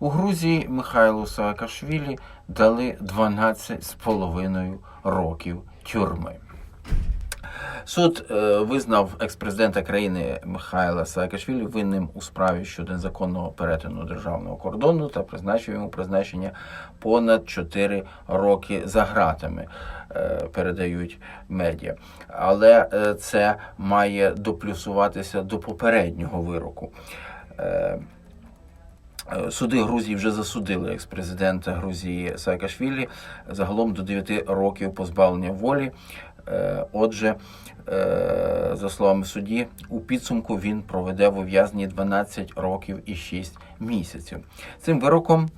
У Грузії Михайлу Саакашвілі дали 12,5 років тюрми. Суд е, визнав екс-президента країни Михайла Саакашвілі винним у справі щодо незаконного перетину державного кордону та призначив йому призначення понад 4 роки за ґратами, е, передають медіа. Але е, це має доплюсуватися до попереднього вироку. Е, Суди Грузії вже засудили екс-президента Грузії Саакашвілі загалом до 9 років позбавлення волі. Е, Отже, е, за словами судді, у підсумку він проведе в ув'язненні 12 років і 6 місяців. Цим вироком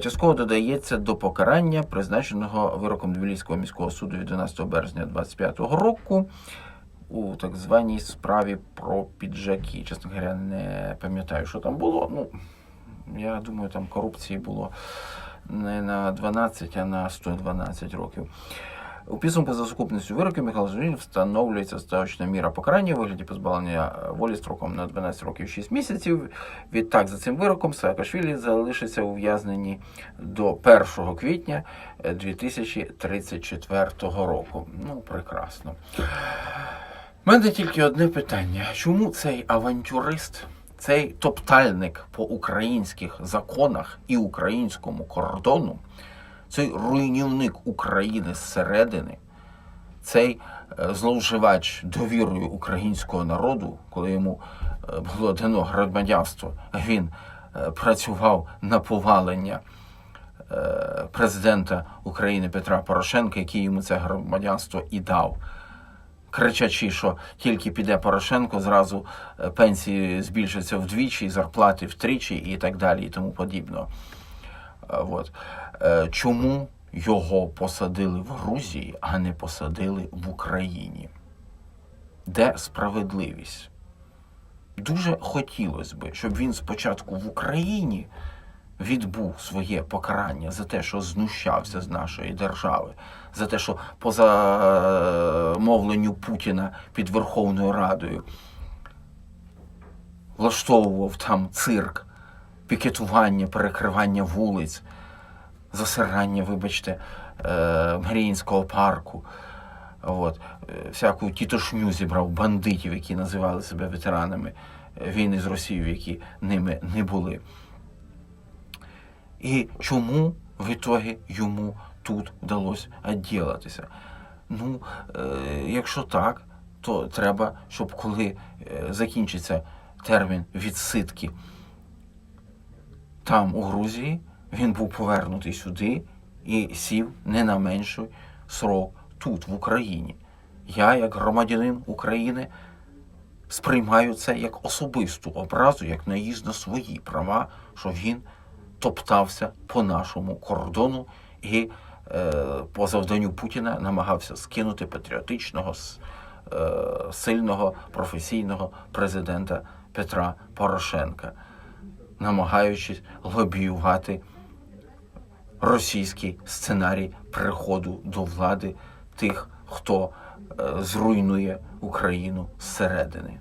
частково додається до покарання, призначеного вироком Тбіліського міського суду від 12 березня 2025 року у так званій справі про піджаки. Чесно говоря, не пам'ятаю, що там було. Ну, я думаю, там корупції було не на 12, а на 112 років. У підсумку за сукупністю вироків Михайло Зеленін встановлюється остаточна міра покарання у вигляді позбавлення волі строком на 12 років 6 місяців. Відтак, за цим вироком Саакашвілі залишиться ув'язнені до 1 квітня 2034 року. Ну, прекрасно. У мене тільки одне питання: чому цей авантюрист, цей топтальник по українських законах і українському кордону, цей руйнівник України зсередини, цей е, зловживач довірою українського народу, коли йому е, було дано громадянство, він е, працював на повалення президента України Петра Порошенка, який йому це громадянство і дав кричачи, що тільки піде Порошенко, зразу е, пенсії збільшаться вдвічі, зарплати втричі і так далі, і тому подібно. Е, От. Е, Чому його посадили в Грузії, а не посадили в Україні? Де справедливість? Дуже хотілося б, щоб він спочатку в Україні відбув своє покарання за те, що знущався з нашої держави, за те, що по замовленню Путіна під Верховною Радою влаштовував там цирк, пікетування, перекривання вулиць, засирання, вибачте, е, Маріїнського парку. От, е, всяку тітошню зібрав бандитів, які називали себе ветеранами е, війни з Росією, які ними не були. І чому в ітогі йому тут вдалося відділатися? Ну, е, якщо так, то треба, щоб коли е, закінчиться термін відсидки там, у Грузії, він був повернутий сюди і сів не на менший срок тут, в Україні. Я, як громадянин України, сприймаю це як особисту образу, як наїзд на свої права, що він топтався по нашому кордону і е, по завданню Путіна намагався скинути патріотичного, е, сильного професійного президента Петра Порошенка, намагаючись лобіювати російський сценарій приходу до влади тих, хто е, зруйнує Україну зсередини.